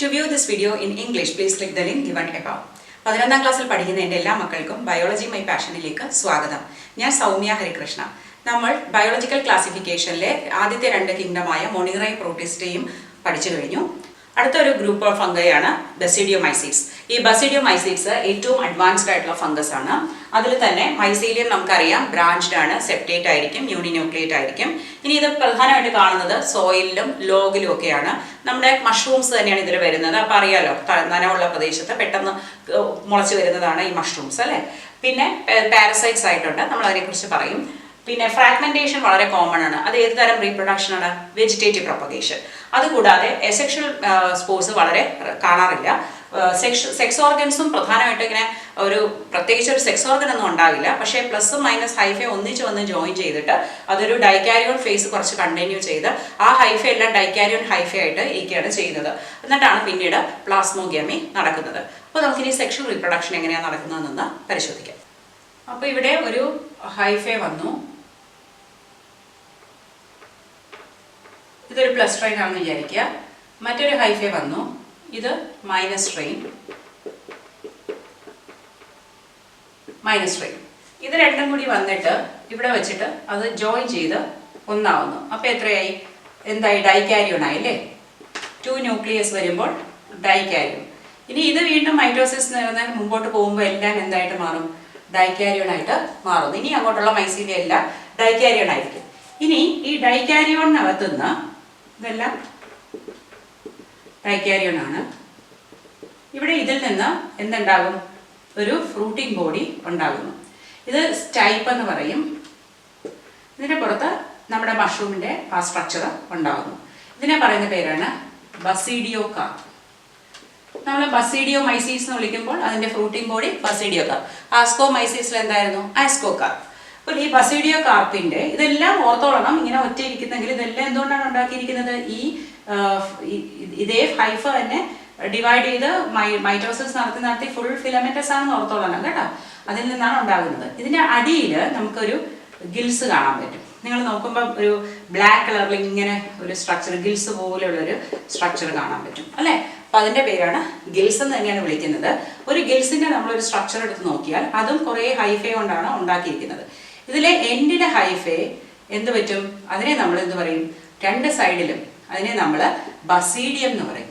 To view this video in English please click the link given above. പതിനൊന്നാം ക്ലാസ്സിൽ പഠിക്കുന്ന എന്റെ എല്ലാ മക്കൾക്കും ബയോളജി മൈ പാഷനിലേക്ക് സ്വാഗതം. ഞാൻ സൗമ്യ ഹരികൃഷ്ണ. നമ്മൾ ബയോളജിക്കൽ ക്ലാസിഫിക്കേഷനിലെ ആദ്യത്തെ രണ്ട് കിങ്ഡമായ മോണിറൈ പ്രോട്ടിസ്റ്റേയും പഠിച്ചു കഴിഞ്ഞു. അടുത്തൊരു ഗ്രൂപ്പ് ഓഫ് ഫംഗയാണ് ബസിഡിയോമൈസീറ്റ്സ് ഈ ബസിഡിയോമൈസീറ്റ്സ് ഏറ്റവും അഡ്വാൻസ്ഡ് ആയിട്ടുള്ള ഫംഗസ് ആണ്. അതിൽ തന്നെ മൈസീലിയം നമുക്കറിയാം. ബ്രാഞ്ച്ഡ് ആണ് സെപ്റ്റേറ്റ് ആയിരിക്കും യൂണിന്യൂക്ലിയേറ്റ് ആയിരിക്കും. ഇനി ഇത് പ്രധാനമായിട്ട് കാണുന്നത് സോയിലിലും ലോഗിലും ഒക്കെയാണ്. നമ്മുടെ മഷ്റൂംസ് തന്നെയാണ് ഇതിൽ വരുന്നത്. അപ്പോൾ അറിയാലോ നനവുള്ള പ്രദേശത്ത് പെട്ടെന്ന് മുളച്ച് വരുന്നതാണ് ഈ മഷ്റൂംസ് അല്ലേ? പിന്നെ പാരസൈറ്റ്സ് ആയിട്ടുണ്ട്. നമ്മൾ അതിനെക്കുറിച്ച് പറയും. പിന്നെ ഫ്രാഗ്മെന്റേഷൻ വളരെ കോമൺ ആണ്. അത് ഏത് തരം റീപ്രൊഡക്ഷൻ ആണ്? വെജിറ്റേറ്റീവ് പ്രൊപ്പഗേഷൻ അതുകൂടാതെ എസെക്ഷൽ സ്പോർട്സ് വളരെ കാണാറില്ല. സെക്ഷ സെക്സ് ഓർഗൻസും പ്രധാനമായിട്ട് ഇങ്ങനെ ഒരു പ്രത്യേകിച്ച് ഒരു സെക്സ് ഓർഗൻ ഒന്നും ഉണ്ടാവില്ല. പക്ഷേ പ്ലസ് മൈനസ് ഹൈഫെ ഒന്നിച്ച് വന്ന് ജോയിൻ ചെയ്തിട്ട് അതൊരു ഡൈക്കാരിയോൺ ഫേസ് കുറച്ച് കണ്ടിന്യൂ ചെയ്ത് ആ ഹൈഫ എല്ലാം ഡൈക്കാരിയോൺ ഹൈഫ ആയിട്ട് ഇരിക്കുകയാണ് ചെയ്യുന്നത്. എന്നിട്ടാണ് പിന്നീട് പ്ലാസ്മോഗ്യാമി നടക്കുന്നത്. അപ്പോൾ നമുക്കിനി സെക്ഷൽ റീപ്രൊഡക്ഷൻ എങ്ങനെയാണ് നടക്കുന്നതെന്ന് പരിശോധിക്കാം. അപ്പോൾ ഇവിടെ ഒരു ഹൈഫെ വന്നു. ഇതൊരു പ്ലസ് ട്രെയിൻ ആണെന്ന് വിചാരിക്കുക. മറ്റൊരു ഹൈഫേ വന്നു. ഇത് മൈനസ് ട്രെയിൻ മൈനസ് ട്രെയിൻ ഇത് രണ്ടും കൂടി വന്നിട്ട് ഇവിടെ വെച്ചിട്ട് അത് ജോയിൻ ചെയ്ത് ഒന്നാവുന്നു. അപ്പോൾ എത്രയായി? എന്തായി? ഡൈക്കാരിയോൺ ആയി അല്ലേ ടു ന്യൂക്ലിയസ് വരുമ്പോൾ ഡൈക്കാരിയോൺ ഇനി ഇത് വീണ്ടും മൈറ്റോസിസ് നിറഞ്ഞാൽ മുമ്പോട്ട് പോകുമ്പോൾ എല്ലാം എന്തായിട്ട് മാറും? ഡൈക്കാരിയോൺ ആയിട്ട് മാറുന്നു. ഇനി അങ്ങോട്ടുള്ള മൈസീലിയ എല്ലാം ഡൈക്യാരിയോൺ ആയിരിക്കും ഇനി ഈ ഡൈക്യാരിയോണിനകത്തുനിന്ന് ഇതെല്ലാം ഡൈക്യാരിയോൺ ആണ് ഇവിടെ ഇതിൽ നിന്ന് എന്തുണ്ടാകും? ഒരു ഫ്രൂട്ടിങ് ബോഡി ഉണ്ടാകുന്നു. ഇത് സ്റ്റൈപ്പ് എന്ന് പറയും. ഇതിന്റെ പുറത്ത് നമ്മുടെ മഷ്റൂമിന്റെ ആ സ്ട്രക്ചർ ഉണ്ടാകുന്നു. ഇതിനെ പറയുന്ന പേരാണ് ബസീഡിയോ കാർ നമ്മൾ ബസീഡിയോ മൈസീസ് എന്ന് വിളിക്കുമ്പോൾ അതിന്റെ ഫ്രൂട്ടിംഗ് ബോഡി ബസീഡിയോ കാർ ആസ്കോ മൈസീസിൽ എന്തായിരുന്നു ആസ്കോ കാർ അപ്പോൾ ഈ ബസീഡിയോ കാർപ്പിന്റെ ഇതെല്ലാം ഓർത്തോളണം. ഇങ്ങനെ ഒറ്റ ഇരിക്കുന്നെങ്കിൽ ഇതെല്ലാം എന്തുകൊണ്ടാണ് ഉണ്ടാക്കിയിരിക്കുന്നത്? ഈ ഇതേ ഹൈഫ തന്നെ ഡിവൈഡ് ചെയ്ത് മൈ മൈറ്റോസിസ് നടത്തി നടത്തി ഫുൾ ഫിലമെന്റസ് ആണെന്ന് ഓർത്തോളണം കേട്ടോ. അതിൽ നിന്നാണ് ഉണ്ടാകുന്നത്. ഇതിന്റെ അടിയിൽ നമുക്കൊരു ഗിൽസ് കാണാൻ പറ്റും. നിങ്ങൾ നോക്കുമ്പോൾ ഒരു ബ്ലാക്ക് കളറിൽ ഇങ്ങനെ ഒരു സ്ട്രക്ചർ ഗിൽസ് പോലെയുള്ള ഒരു സ്ട്രക്ചർ കാണാൻ പറ്റും. അല്ലേ? അപ്പൊ അതിന്റെ പേരാണ് ഗിൽസ് എന്ന് തന്നെയാണ് വിളിക്കുന്നത്. ഒരു ഗിൽസിന്റെ നമ്മളൊരു സ്ട്രക്ചർ എടുത്ത് നോക്കിയാൽ അതും കുറേ ഹൈഫേ കൊണ്ടാണ് ഉണ്ടാക്കിയിരിക്കുന്നത്. ഇതിലെ എൻഡിലെ ഹൈഫേ എന്ത് പറ്റും? അതിനെ നമ്മൾ എന്ത് പറയും? രണ്ട് സൈഡിലും അതിനെ നമ്മൾ ബസീഡിയം എന്ന് പറയും.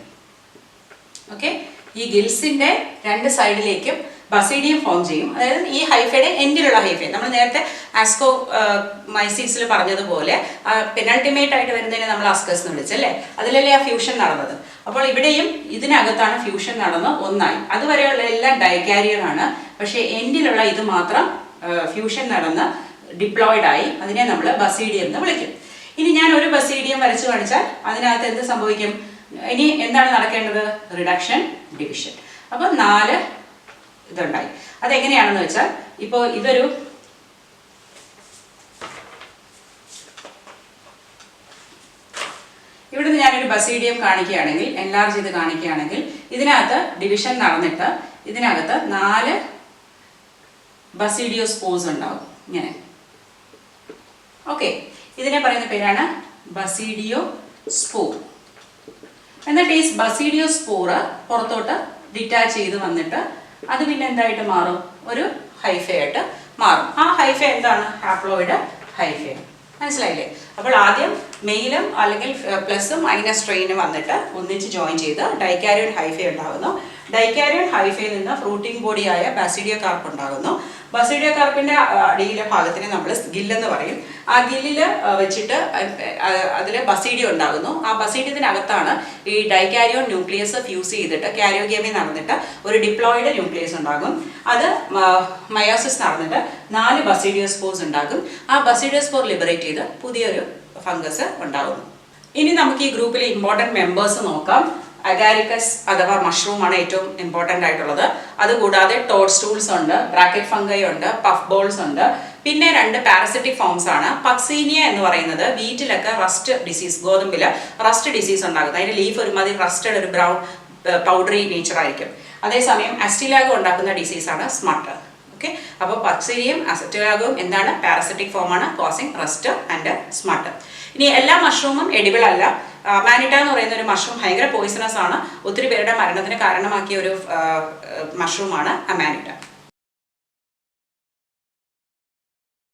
ഓക്കെ ഈ ഗിൽസിന്റെ രണ്ട് സൈഡിലേക്കും ബസീഡിയം ഫോം ചെയ്യും. അതായത് ഈ ഹൈഫയുടെ എൻഡിലുള്ള ഹൈഫ നമ്മൾ നേരത്തെ ആസ്കോ മൈസീസിൽ പറഞ്ഞതുപോലെ പെനൾട്ടിമേറ്റ് ആയിട്ട് വരുന്നതിനെ നമ്മൾ അസ്കസ് എന്ന് വിളിച്ചല്ലേ അതിലല്ലേ ആ ഫ്യൂഷൻ നടന്നത്? അപ്പോൾ ഇവിടെയും ഇതിനകത്താണ് ഫ്യൂഷൻ നടന്ന് ഒന്നായി. അതുവരെയുള്ള എല്ലാം ഡൈക്കാരിയർ ആണ്. പക്ഷേ എൻഡിലുള്ള ഇത് മാത്രം ഫ്യൂഷൻ നടന്ന് ഡിപ്ലോയിഡ് ആയി അതിനെ നമ്മൾ ബസീഡിയം എന്ന് വിളിക്കും. ഇനി ഞാൻ ഒരു ബസീഡിയം വരച്ചു കാണിച്ചാൽ അതിനകത്ത് എന്ത് സംഭവിക്കും? ഇനി എന്താണ് നടക്കേണ്ടത്? റിഡക്ഷൻ ഡിവിഷൻ അപ്പം നാല് ഇതുണ്ടായി. അതെങ്ങനെയാണെന്ന് വെച്ചാൽ ഇപ്പോൾ ഇതൊരു ഇവിടുന്ന് ഞാനൊരു ബസീഡിയം കാണിക്കുകയാണെങ്കിൽ എൻലാർജ് ചെയ്ത് കാണിക്കുകയാണെങ്കിൽ ഇതിനകത്ത് ഡിവിഷൻ നടന്നിട്ട് ഇതിനകത്ത് നാല് ബസീഡിയോ സ്പോസ് ഉണ്ടാവും. ഇങ്ങനെ. ഓക്കെ. ഇതിനെ പറയുന്ന പേരാണ് ബസീഡിയോ സ്പോർ എന്നിട്ട് ഈ ബസീഡിയോ സ്പോറ് പുറത്തോട്ട് ഡിറ്റാച്ച് ചെയ്ത് വന്നിട്ട് അത് പിന്നെ എന്തായിട്ട് മാറും? ഒരു ഹൈഫയായിട്ട് മാറും. ആ ഹൈഫ എന്താണ്? ഹാപ്ലോയിഡ് ഹൈഫ മനസ്സിലായില്ലേ? അപ്പോൾ ആദ്യം മെയിലും അല്ലെങ്കിൽ പ്ലസും മൈനസ് ട്രെയിനും വന്നിട്ട് ഒന്നിച്ച് ജോയിൻ ചെയ്ത് ഡൈക്കാരി ഹൈഫ ഉണ്ടാകുന്നു ഡൈക്കാരിയൻ ഹൈഫയിൽ നിന്ന് ഫ്രൂട്ടിംഗ് ബോഡിയായ ബാസിഡിയ കാർപ്പ് ഉണ്ടാകുന്നു. ബസിഡിയ കാർപ്പിന്റെ അടിയിലെ ഭാഗത്തിന് നമ്മൾ ഗില്ലെന്ന് പറയും. ആ ഗില്ലിൽ വെച്ചിട്ട് അതിൽ ബസീഡിയ ഉണ്ടാകുന്നു. ആ ബസീഡിയത്തിനകത്താണ് ഈ ഡൈകാരിയോൺ ന്യൂക്ലിയസ് ഫ്യൂസ് ചെയ്തിട്ട് കാരിയോഗേമി നടന്നിട്ട് ഒരു ഡിപ്ലോയിഡ് ന്യൂക്ലിയസ് ഉണ്ടാകും. അത് മയോസിസ് നടന്നിട്ട് നാല് ബസീഡിയോ സ്പോർസ് ഉണ്ടാകും. ആ ബസീഡിയോ സ്പോർ ലിബറേറ്റ് ചെയ്ത് പുതിയൊരു ഫംഗസ് ഉണ്ടാകുന്നു. ഇനി നമുക്ക് ഈ ഗ്രൂപ്പിലെ ഇമ്പോർട്ടന്റ് മെമ്പേഴ്സ് നോക്കാം. അഗാരിക്കസ് അഥവാ മഷ്റൂം ആണ് ഏറ്റവും ഇമ്പോർട്ടന്റ് ആയിട്ടുള്ളത്. അതുകൂടാതെ ടോഡ് സ്റ്റൂൾസ് ഉണ്ട് ബ്രാക്കറ്റ് ഫംഗൈ ഉണ്ട് പഫ് ബോൾസ് ഉണ്ട്. പിന്നെ രണ്ട് പാരസിറ്റിക് ഫോംസ് ആണ്. പക്സീനിയ എന്ന് പറയുന്നത് വീറ്റിലൊക്കെ റസ്റ്റ് ഡിസീസ് ഗോതമ്പിൽ റസ്റ്റ് ഡിസീസ് ഉണ്ടാകുന്നത് അതിന്റെ ലീഫ് ഒരുമാതിരി റസ്റ്റഡ് ഒരു ബ്രൗൺ പൗഡറി നേച്ചർ ആയിരിക്കും. അതേസമയം അസ്റ്റിലാഗോ ഉണ്ടാക്കുന്ന ഡിസീസാണ് സ്മട്ട് ഓക്കെ അപ്പോൾ പച്ചരിയും അസറ്റോയാഗവും എന്താണ്? പാരസറ്റിക് ഫോമാണ് കോസിങ് റസ്റ്റ് ആൻഡ് സ്മാർട്ട് ഇനി എല്ലാ മഷ്റൂമും എഡിബിൾ അല്ല. മാനിറ്റ എന്ന് പറയുന്ന ഒരു മഷ്റൂം ഭയങ്കര പോയിസണസ് ആണ്. ഒത്തിരി പേരുടെ മരണത്തിന് കാരണമാക്കിയ ഒരു മഷ്റൂമാണ് അമാനിറ്റ